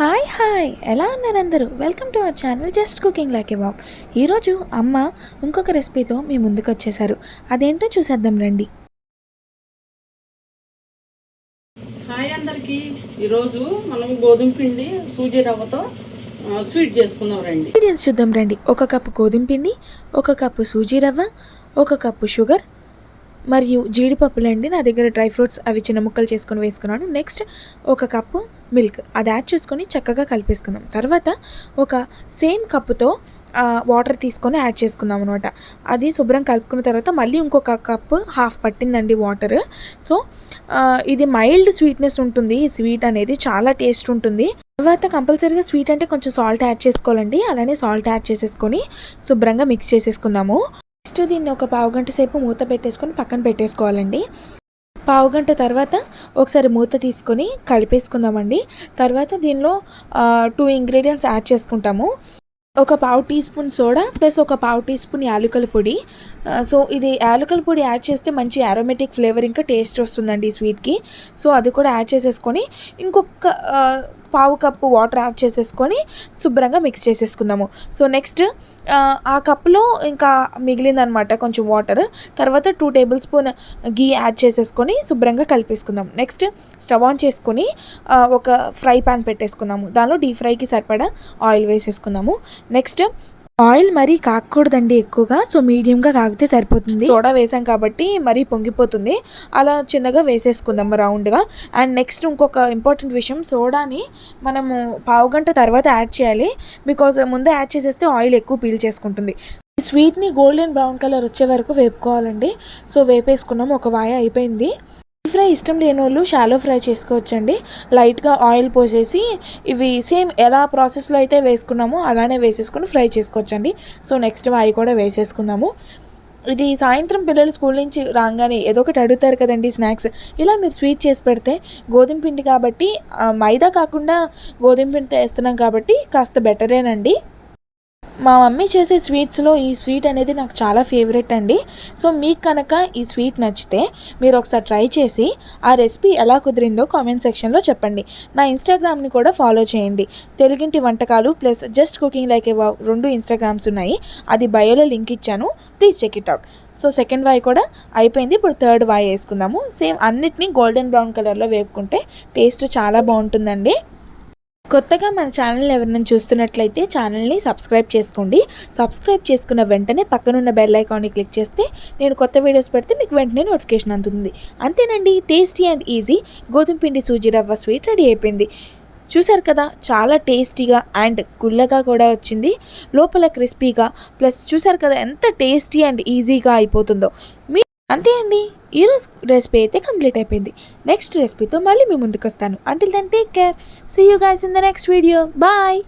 Hi hi ఎలా ఉన్నారు అందరూ? Welcome to our channel just cooking like wow ఈరోజు అమ్మ ఇంకొక రెసిపీతో మీ ముందుకు వచ్చేసారు అదేంటో చూసేద్దాం రండి. హాయ్ అందరికి. ఈరోజు మనం గోధుమ పిండి సూజీ రవ్వతో స్వీట్ చేసుకుందాం రండి. ఇంగ్రీడియంట్స్ చూద్దాం రండి. ఒక కప్పు గోధుమ పిండి ఒక కప్పు సూజీ రవ్వ ఒక కప్పు షుగర్ మరియు జీడిపప్పులు అండి. నా దగ్గర డ్రై ఫ్రూట్స్ అవి చిన్న ముక్కలు చేసుకొని వేసుకున్నాను. నెక్స్ట్ ఒక కప్పు మిల్క్. అది యాడ్ చేసుకొని చక్కగా కలిపేసుకుందాం. తర్వాత ఒక సేమ్ కప్పుతో వాటర్ తీసుకొని యాడ్ చేసుకుందాం అనమాట అది శుభ్రం కలుపుకున్న తర్వాత మళ్ళీ ఇంకొక కప్పు హాఫ్ పట్టిందండి వాటర్. సో ఇది మైల్డ్ స్వీట్నెస్ ఉంటుంది. ఈ స్వీట్ అనేది చాలా టేస్ట్ ఉంటుంది. తర్వాత కంపల్సరీగా స్వీట్ అంటే కొంచెం సాల్ట్ యాడ్ చేసుకోవాలండి. అలానే సాల్ట్ యాడ్ చేసేసుకొని శుభ్రంగా మిక్స్ చేసేసుకుందాము. నెక్స్ట్ దీన్ని ఒక పావు గంట సేపు మూత పెట్టేసుకొని పక్కన పెట్టేసుకోవాలండి. పావు గంట తర్వాత ఒకసారి మూత తీసుకొని కలిపేసుకుందామండి. తర్వాత దీనిలో టూ ఇంగ్రీడియంట్స్ యాడ్ చేసుకుంటాము. ఒక పావు టీ స్పూన్ సోడా ప్లస్ ఒక పావు టీ స్పూన్ యాలకుల పొడి. సో ఇది యాలకుల పొడి యాడ్ చేస్తే మంచి అరోమేటిక్ ఫ్లేవర్ ఇంకా టేస్ట్ వస్తుందండి స్వీట్కి సో అది కూడా యాడ్ చేసేసుకొని ఇంకొక పావు కప్పు వాటర్ యాడ్ చేసేసుకొని శుభ్రంగా మిక్స్ చేసేసుకుందాము. సో నెక్స్ట్ ఆ కప్పులో ఇంకా మిగిలిందనమాట కొంచెం వాటర్ తర్వాత two table spoon ghee add చేసేసుకొని శుభ్రంగా కలిపేసుకుందాం. నెక్స్ట్ స్టవ్ ఆన్ చేసుకొని ఒక ఫ్రై పాన్ పెట్టేసుకుందాము. దానిలో డీప్ ఫ్రైకి సరిపడా ఆయిల్ వేసేసుకుందాము. నెక్స్ట్ ఆయిల్ మరీ కాకూడదండి ఎక్కువగా. సో మీడియంగా కాగితే సరిపోతుంది. సోడా వేసాం కాబట్టి మరీ పొంగిపోతుంది. అలా చిన్నగా వేసేసుకుందాం రౌండ్గా. అండ్ నెక్స్ట్ ఇంకొక ఇంపార్టెంట్ విషయం సోడాని మనము పావు గంట తర్వాత యాడ్ చేయాలి. బికాజ్ ముందే యాడ్ చేసేస్తే ఆయిల్ ఎక్కువ పీల్ చేసుకుంటుంది. స్వీట్ని గోల్డెన్ బ్రౌన్ కలర్ వచ్చే వరకు వేపుకోవాలండి. సో వేపేసుకున్నాము ఒక వాయ అయిపోయింది. ఫ్రై ఇష్టం లేని వాళ్ళు షాలో ఫ్రై చేసుకోవచ్చండి. లైట్గా ఆయిల్ పోసేసి ఇవి సేమ్ ఎలా ప్రాసెస్లో అయితే వేసుకున్నామో అలానే వేసేసుకొని ఫ్రై చేసుకోవచ్చండి. సో నెక్స్ట్ అవి కూడా వేసేసుకుందాము. ఇది సాయంత్రం పిల్లలు స్కూల్ నుంచి రాగానే ఏదో ఒకటి అడుగుతారు కదండి స్నాక్స్. ఇలా మీరు స్వీట్ చేసి పెడితే గోధుమ పిండి కాబట్టి మైదా కాకుండా గోధుమ పిండితో వేస్తున్నాం కాబట్టి కాస్త బెటరేనండి. మా మమ్మీ చేసే స్వీట్స్లో ఈ స్వీట్ అనేది నాకు చాలా ఫేవరెట్ అండి. సో మీకు కనుక ఈ స్వీట్ నచ్చితే మీరు ఒకసారి ట్రై చేసి ఆ రెసిపీ ఎలా కుదిరిందో కామెంట్ సెక్షన్లో చెప్పండి. నా ఇన్స్టాగ్రామ్ని కూడా ఫాలో చేయండి. తెలుగింటి వంటకాలు ప్లస్ జస్ట్ కుకింగ్ లైక్ రెండు ఇన్స్టాగ్రామ్స్ ఉన్నాయి. అది బయోలో లింక్ ఇచ్చాను. Please check it out. So second వాయి కూడా అయిపోయింది. ఇప్పుడు థర్డ్ వాయి వేసుకుందాము. సేమ్ అన్నిటినీ గోల్డెన్ బ్రౌన్ కలర్లో వేపుకుంటే టేస్ట్ చాలా బాగుంటుందండి. కొత్తగా మన ఛానల్ ఎవరైనా చూస్తున్నట్లయితే ఛానల్ని సబ్స్క్రైబ్ చేసుకోండి. సబ్స్క్రైబ్ చేసుకున్న వెంటనే పక్కనున్న బెల్ ఐకాన్ని క్లిక్ చేస్తే నేను కొత్త వీడియోస్ పెడితే మీకు వెంటనే నోటిఫికేషన్ అందుతుంది. అంతేనండి టేస్టీ అండ్ ఈజీ గోధుమ పిండి సూజీ రవ్వ స్వీట్ రెడీ అయిపోయింది. చూసారు కదా చాలా టేస్టీగా అండ్ గుల్లగా కూడా వచ్చింది. లోపల క్రిస్పీగా ప్లస్ చూసారు కదా ఎంత టేస్టీ అండ్ ఈజీగా అయిపోతుందో. మీ అంతే అండి. ఈరోజు రెసిపీ అయితే కంప్లీట్ అయిపోయింది. నెక్స్ట్ రెసిపీతో మళ్ళీ మీ ముందుకు వస్తాను until then take care see you guys in the next video bye